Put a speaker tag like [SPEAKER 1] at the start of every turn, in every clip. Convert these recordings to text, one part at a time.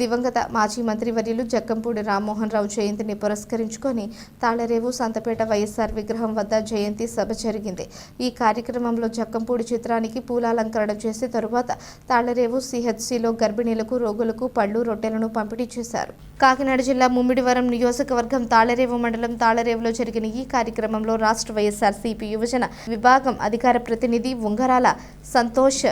[SPEAKER 1] దివంగత మాజీ మంత్రివర్యులు జక్కంపూడి రామ్మోహన్ రావు జయంతిని పురస్కరించుకొని తాళరేవు సంతపేట వైఎస్ఆర్ విగ్రహం వద్ద జయంతి సభ జరిగింది. ఈ కార్యక్రమంలో జక్కంపూడి చిత్రానికి పూలాలంకరణ చేసి తరువాత తాళరేవు సిహెచ్సిలో గర్భిణీలకు రోగులకు పళ్ళు రొట్టెలను పంపిణీ చేశారు. కాకినాడ జిల్లా ముమ్మిడివరం నియోజకవర్గం తాళరేవు మండలం తాళరేవులో జరిగిన ఈ కార్యక్రమంలో రాష్ట్ర వైఎస్ఆర్సీపీ యువజన విభాగం అధికార ప్రతినిధి ఉంగరాల సంతోష్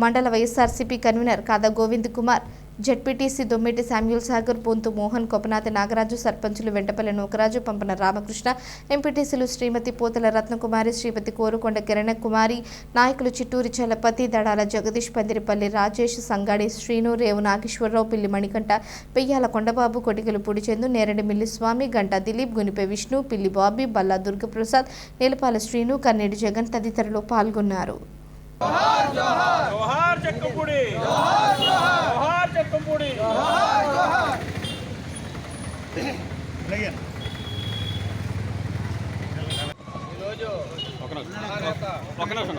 [SPEAKER 1] మండల వైఎస్ఆర్సీపీ కన్వీనర్ కాదా గోవింద్ కుమార్ జడ్పీటీసీ దొమ్మిటి శామ్యూల్ సాగర్ పొంతు మోహన్ కొపనాథి నాగరాజు సర్పంచులు వెంటపల్లి నూకరాజు పంపన రామకృష్ణ ఎంపీటీసీలు శ్రీమతి పోతల రత్నకుమారి శ్రీమతి కోరుకొండ కిరణ కుమారి నాయకులు చిట్టూరి చలపతి దడాల జగదీష్ పందిరిపల్లి రాజేష్ సంగాడి శ్రీను రేవు నాగేశ్వరరావు పిల్లి మణికంఠ పెయ్యాల కొండబాబు కొటికలు పుడిచెందు నేరడి మిల్లిస్వామి గంటా దిలీప్ గునిపే విష్ణు పిల్లి బాబీ బల్లా దుర్గప్రసాద్ నీలపాల శ్రీను కన్నేటి జగన్ తదితరులు పాల్గొన్నారు.
[SPEAKER 2] జోహార్ చెక్కపూడి జోహార్ చెక్కపూడి ఈరోజు
[SPEAKER 3] ఒక నిమిషం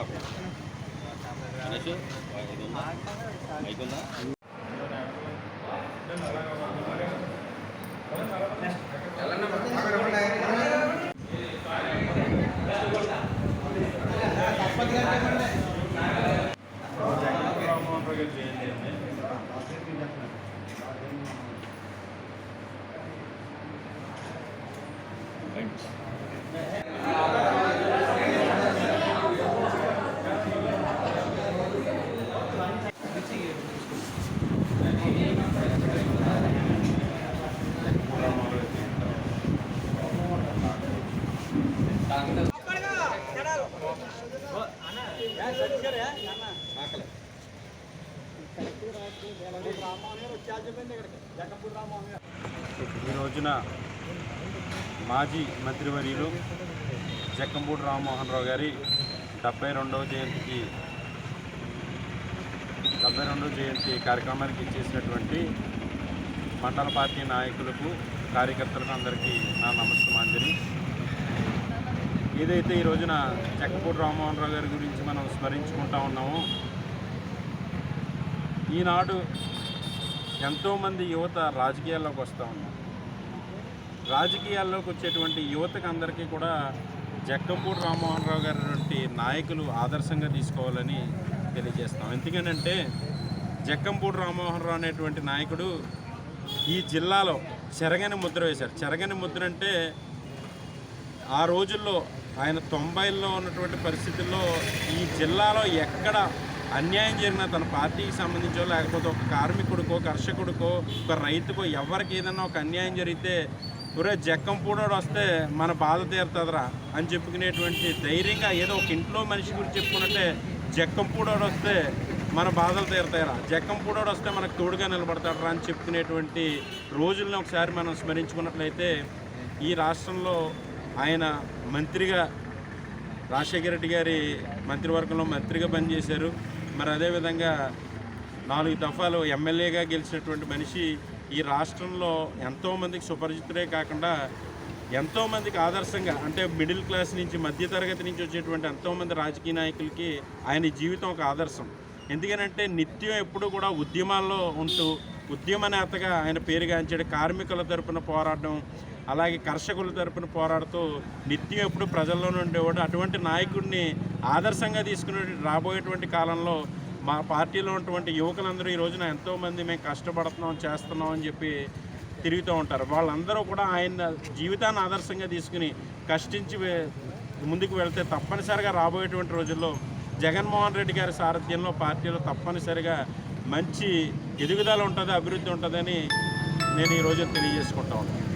[SPEAKER 2] ఈ రోజున మాజీ మంత్రివర్యులు జక్కంపూడి రామ్మోహన్ రావు గారి డెబ్బై రెండవ జయంతికి డెబ్బై రెండవ జయంతి కార్యక్రమానికి ఇచ్చేసినటువంటి మండల పార్టీ నాయకులకు కార్యకర్తలకు అందరికీ నా నమస్కారం నమస్కారాంజలి ఏదైతే ఈ రోజున జక్కంపూడి రామ్మోహన్ రావు గారి గురించి మనం స్మరించుకుంటా ఉన్నామో ఈనాడు ఎంతోమంది యువత రాజకీయాల్లోకి వస్తూ ఉన్నారు. రాజకీయాల్లోకి వచ్చేటువంటి యువతకు అందరికీ కూడా జక్కంపూడి రామ్మోహన్ రావు గారి వంటి నాయకులు ఆదర్శంగా తీసుకోవాలని తెలియజేస్తాం. ఎందుకనంటే జక్కంపూడి రామ్మోహన్ రావు అనేటువంటి నాయకుడు ఈ జిల్లాలో చెరగని ముద్ర వేశారు. చెరగని ముద్ర అంటే ఆ రోజుల్లో ఆయన తొంభైల్లో ఉన్నటువంటి పరిస్థితుల్లో ఈ జిల్లాలో ఎక్కడ అన్యాయం జరిగినా తన పార్టీకి సంబంధించో లేకపోతే ఒక కార్మికుడికో కర్షకుడికో ఒక రైతుకో ఎవరికి ఏదైనా ఒక అన్యాయం జరిగితే ఒరే జక్కం పూడోడు వస్తే మన బాధ తీరుతుందిరా అని చెప్పుకునేటువంటి ధైర్యంగా ఏదో ఒక ఇంట్లో మనిషి గురించి చెప్పుకున్నట్టే జక్కం పూడోడు వస్తే మన బాధలు తీరుతాయిరా జక్కం పూడోడు వస్తే మనకు తోడుగా నిలబడతాడరా అని చెప్పుకునేటువంటి రోజులను ఒకసారి మనం స్మరించుకున్నట్లయితే ఈ రాష్ట్రంలో ఆయన మంత్రిగా రాజశేఖర రెడ్డి గారి మంత్రివర్గంలో మంత్రిగా పనిచేశారు. మరి అదేవిధంగా నాలుగు దఫాలు ఎమ్మెల్యేగా గెలిచినటువంటి మనిషి ఈ రాష్ట్రంలో ఎంతోమందికి సుపరిచితుడే కాకుండా ఎంతోమందికి ఆదర్శంగా అంటే మిడిల్ క్లాస్ నుంచి మధ్యతరగతి నుంచి వచ్చేటువంటి ఎంతోమంది రాజకీయ నాయకులకి ఆయన జీవితం ఒక ఆదర్శం. ఎందుకనంటే నిత్యం ఎప్పుడు కూడా ఉద్యమాల్లో ఉంటూ ఉద్యమ నేతగా ఆయన పేరుగాంచాడు. కార్మికుల తరపున పోరాడడం అలాగే కర్షకుల తరపున పోరాడుతూ నిత్యం ఎప్పుడు ప్రజల్లోనే ఉండేవాడు. అటువంటి నాయకుడిని ఆదర్శంగా తీసుకునే రాబోయేటువంటి కాలంలో మా పార్టీలో ఉన్నటువంటి యువకులందరూ ఈ రోజున ఎంతోమంది మేము కష్టపడుతున్నాం చేస్తున్నాం అని చెప్పి తిరుగుతూ ఉంటారు. వాళ్ళందరూ కూడా ఆయన జీవితాన్ని ఆదర్శంగా తీసుకుని కష్టించి ముందుకు వెళ్తే తప్పనిసరిగా రాబోయేటువంటి రోజుల్లో జగన్మోహన్ రెడ్డి గారి సారథ్యంలో పార్టీలో తప్పనిసరిగా మంచి ఎదుగుదల ఉంటుంది అభివృద్ధి ఉంటుందని నేను ఈరోజు తెలియజేసుకుంటా ఉన్నాను.